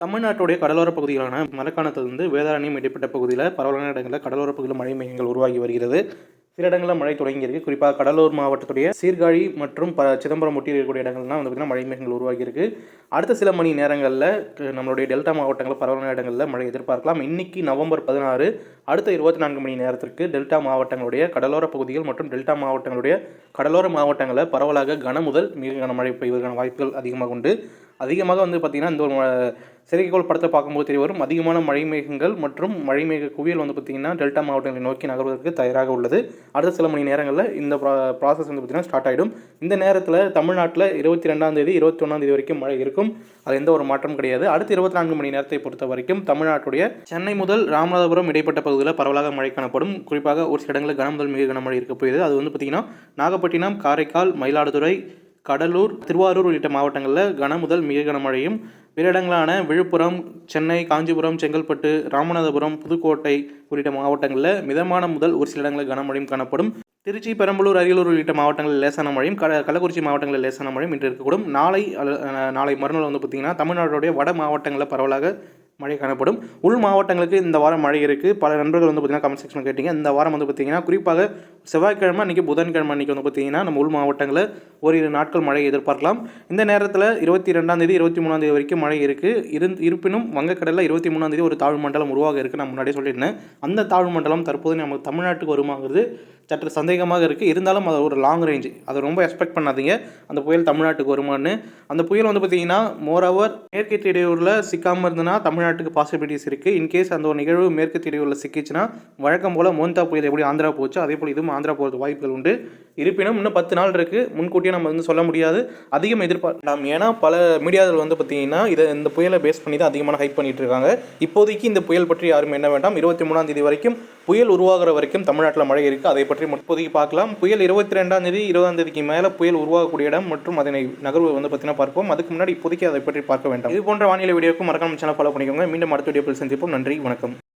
தமிழ்நாட்டுடைய கடலோர பகுதிகளான மரக்காணத்திலிருந்து வேதாரண்யம் இடைப்பட்ட பகுதியில் பரவலான இடங்களில் கடலோர பகுதியில் மழை மையங்கள் உருவாகி வருகிறது. சில இடங்களில் மழை தொடங்கியிருக்கு குறிப்பாக கடலூர் மாவட்டத்துடைய சீர்காழி மற்றும் ப சிதம்பரம் ஒட்டி இருக்கக்கூடிய இடங்கள்லாம் வந்து பார்த்திங்கன்னா மழை மேகங்கள் உருவாகியிருக்கு அடுத்த சில மணி நேரங்களில் நம்மளுடைய டெல்டா மாவட்டங்கள் பரவலான இடங்களில் மழை எதிர்பார்க்கலாம். இன்றைக்கி நவம்பர் பதினாறு அடுத்த இருபத்தி நான்கு மணி நேரத்திற்கு டெல்டா மாவட்டங்களுடைய கடலோர பகுதிகள் மற்றும் டெல்டா மாவட்டங்களுடைய கடலோர மாவட்டங்களில் பரவலாக கன முதல் மிக கனமழை பெய்வதற்கான வாய்ப்புகள் அதிகமாக உண்டு. அதிகமாக வந்து பார்த்திங்கன்னா இந்த ஒரு செயற்கைக்கோள் படத்தை பார்க்கும்போது தெரிய வரும். அதிகமான மழை மேகங்கள் மற்றும் மழை மேக குவியல் வந்து பார்த்திங்கன்னா டெல்டா மாவட்டங்களை நோக்கி நகர்வதற்கு தயாராக உள்ளது. அடுத்த சில மணி நேரங்களில் இந்த ப்ராசஸ் வந்து பார்த்திங்கன்னா ஸ்டார்ட் ஆகிடும் இந்த நேரத்தில் தமிழ்நாட்டில் இருபத்தி ரெண்டாம் தேதி இருபத்தி ஒன்றாம் தேதி வரைக்கும் மழை இருக்கும். அது எந்த ஒரு மாற்றம் கிடையாது. அடுத்த இருபத்தி நான்கு மணி நேரத்தை பொறுத்த வரைக்கும் தமிழ்நாட்டுடைய சென்னை முதல் ராமநாதபுரம் இடைப்பட்ட பகுதியில் பரவலாக மழை காணப்படும். குறிப்பாக ஒரு சில இடங்களில் கன முதல் மிக கனமழை இருக்க போகுது அது வந்து பார்த்திங்கன்னா நாகப்பட்டினம் காரைக்கால் மயிலாடுதுறை கடலூர் திருவாரூர் உள்ளிட்ட மாவட்டங்களில் கன முதல் மிக கனமழையும் பிற இடங்களான விழுப்புரம் சென்னை காஞ்சிபுரம் செங்கல்பட்டு ராமநாதபுரம் புதுக்கோட்டை உள்ளிட்ட மாவட்டங்களில் மிதமான முதல் ஒரு சில இடங்களில் கனமழையும் காணப்படும். திருச்சி பெரம்பலூர் அரியலூர் உள்ளிட்ட மாவட்டங்களில் லேசான மழையும் க கள்ளக்குறிச்சி மாவட்டங்களில் லேசான மழையும் இன்று இருக்கக்கூடும். நாளை அல்ல- நாளை மறுநாள் வந்து பார்த்திங்கன்னா தமிழ்நாடுடைய வட மாவட்டங்களில் பரவலாக மழை காணப்படும். உள் மாவட்டங்களுக்கு இந்த வாரம் மழை இருக்குது பல நண்பர்கள் வந்து பார்த்திங்கன்னா கமெண்ட் செக்ஷன் கேட்டிங்க. இந்த வாரம் வந்து பார்த்திங்கன்னா குறிப்பாக செவ்வாய்க்கிழமை அன்றைக்கி புதன்கிழமை அன்றைக்கி வந்து பார்த்திங்கன்னா நம்ம உள் மாவட்டங்களில் ஒரு இரு நாட்கள் மழை எதிர்பார்க்கலாம். இந்த நேரத்தில் இருபத்தி ரெண்டாந்தேதி இருபத்தி மூணாந்தேதி வரைக்கும் மழை இருக்குது இருந் இருப்பினும் வங்கக்கடலில் இருபத்தி மூணாந்தேதி ஒரு தாழ்வு மண்டலம் உருவாக இருக்குது நான் முன்னாடியே சொல்லியிருந்தேன். அந்த தாழ்வு மண்டலம் தற்போது நம்ம தமிழ்நாட்டுக்கு வருமாங்கிறது சற்று சந்தேகமாக இருக்குது இருந்தாலும் அது ஒரு லாங் ரேஞ்ச் அதை ரொம்ப எக்ஸ்பெக்ட் பண்ணாதீங்க. அந்த புயல் தமிழ்நாட்டுக்கு வருமான்னு. அந்த புயல் வந்து பார்த்தீங்கன்னா மோரோவர் மேற்கு இடையூரில் சிக்காமல் இருந்ததுன்னா தமிழ்நாடு தமிழ்நாட்டுக்கு பாசிபிலிட்டிஸ் இருக்குது இன்கேஸ் அந்த ஒரு நிகழ்வு மேற்கு இடையூரில் சிக்கிச்சுன்னா வழக்கம் போல் மோந்தா புயல் எப்படி ஆந்திரா போச்சு அதே போல் இதுவும் ஆந்திரா போகிறது வாய்ப்புகள் உண்டு. இருப்பினும் இன்னும் பத்து நாள் இருக்குது முன்கூட்டியே நம்ம வந்து சொல்ல முடியாது. அதிகம் எதிர்பார்க்கலாம். ஏன்னா பல மீடியாவில் வந்து பார்த்தீங்கன்னா இதை இந்த புயலை பேஸ் பண்ணி தான் அதிகமான ஹைப் பண்ணிட்டு இருக்காங்க. இப்போதைக்கு இந்த புயல் பற்றி யாரும் என்ன வேண்டாம். இருபத்தி மூணாம் தேதி வரைக்கும் புயல் உருவாகிற வரைக்கும் தமிழ்நாட்டில் மழை இருக்குது அதை பற்றி இப்போதைக்கு பார்க்கலாம். புயல் இருபத்தி ரெண்டாம் தேதி இருபதாம் தேதிக்கு மேலே புயல் உருவாகக்கூடிய இடம் மற்றும் அதனை நகர்வு வந்து பார்த்தீங்கன்னா பார்ப்போம். அதுக்கு முன்னாடி இப்போதைக்கு அதை பற்றி பார்க்க வேண்டாம். இது போன்ற வானிலை வீடியோக்கும் மறக்காம சேனல் ஃபாலோ பண்ணிக்கோங்க. மீண்டும் அடுத்த வீடியோவில் சந்திப்போம். நன்றி. வணக்கம்.